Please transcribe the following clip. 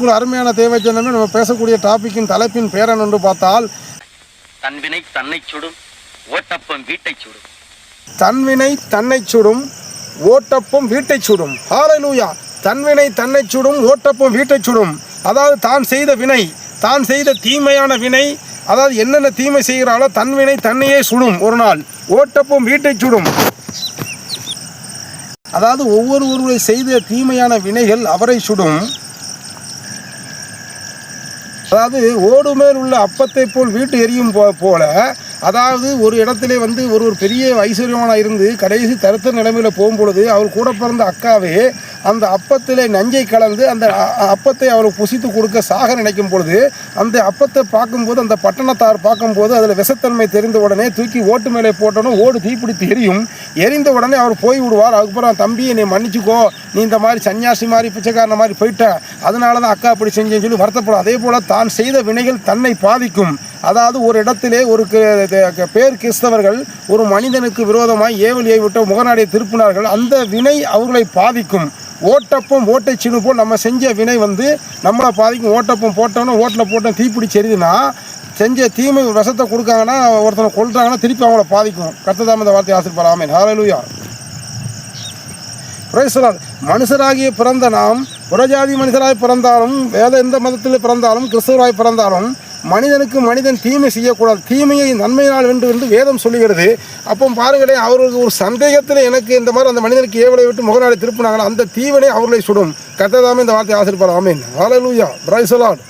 அன்பு அருமையான தேவச்சனமே நம்ம பேசக்கூடிய டாபிக்கின் தலைப்பின் பேரன் என்று பார்த்தால் தன்வினை தன்னை சுடும் ஓட்டப்பம் வீட்டை சுடும். தன்வினை தன்னை சுடும் ஓட்டப்பம் வீட்டை சுடும். ஹalleluya தன்வினை தன்னை சுடும் ஓட்டப்பம் வீட்டை சுடும். அதாவது தான் செய்த வினை தான் செய்த தீமையான வினை அதாவது என்னென்ன தீமை செய்கிறாளோ தன்வினை தன்னையே சுடும் ஒரு நாள். ஓட்டப்பம் வீட்டை சுடும். அதாவது ஒவ்வொருவருடைய செய்த தீமையான வினைகள் அவரை சுடும். அதாவது ஓடு மேல் உள்ள அப்பத்தை போல் வீட்டு எரியும் போல அதாவது ஒரு இடத்திலே வந்து ஒரு ஒரு பெரிய ஐஸ்வர்யமான இருந்து கடைசி தருத்த நிலைமையில் போகும்பொழுது அவர் கூட பிறந்த அக்காவே அந்த அப்பத்திலே நஞ்சை கலந்து அந்த அ- அப்பத்தை அவருக்கு புசித்து கொடுக்க சாக நினைக்கும் பொழுது அந்த அப்பத்தை பார்க்கும்போது அந்த பட்டணத்தார் பார்க்கும்போது அதில் விஷத்தன்மை தெரிந்த உடனே தூக்கி ஓட்டு மேலே போட்டோன்னு ஓடு தீப்பிடித்து எரியும். எரிந்த உடனே அவர் போய் விடுவார். அதுக்கப்புறம் தம்பி நீ மன்னிச்சுக்கோ. நீ இந்த மாதிரி சன்னியாசி மாதிரி பிச்சைக்காரன மாதிரி போயிட்ட. அதனால தான் அக்கா அப்படி செஞ்சேன்னு சொல்லி வருத்தப்படும். அதே போல் தான் செய்த வினைகள் தன்னை பாதிக்கும். அதாவது ஒரு இடத்திலே ஒரு க- பேர் கிறிஸ்தவர்கள் ஒரு மனிதனுக்கு விரோதமாய் ஏவலியை விட்ட முகநாடியை திருப்பினார்கள். அந்த வினை அவர்களை பாதிக்கும். ஓட்டப்பம் ஓட்டை சினு போல் நம்ம செஞ்ச வினை வந்து நம்மளை பாதிக்கும். ஓட்டப்பம் போட்டோம்னா ஓட்டில் போட்டோம் தீப்பிடிச்சு எரியுதுன்னா செஞ்ச தீமை விஷத்தை கொடுக்காங்கன்னா ஒருத்தனை கொள்றாங்கன்னா திருப்பி அவங்கள பாதிக்கும். கர்த்ததாம் இந்த வார்த்தை ஆசிரியர் ஆமேன். ஹalleluya. பிரைசலால் மனுஷராகிய பிறந்த நாம் புறஜாதி மனுஷராய் பிறந்தாலும் வேத எந்த மதத்தில் பிறந்தாலும் கிறிஸ்தவராய் பிறந்தாலும் மனிதனுக்கு மனிதன் தீமை செய்யக்கூடாது. தீமையை நன்மையினால் வென்று என்று வேதம் சொல்லுகிறது. அப்போ பாருங்களேன் அவர்களுக்கு ஒரு சந்தேகத்தில் எனக்கு இந்த மாதிரி அந்த மனிதனுக்கு ஏவலை விட்டு முகநாடி திருப்பினாங்களா அந்த தீவனை அவர்களை சுடும். கத்ததாமே இந்த வார்த்தை ஆசிரியப்பார் ஆமீன். ஆலலூயா பிரைசலால்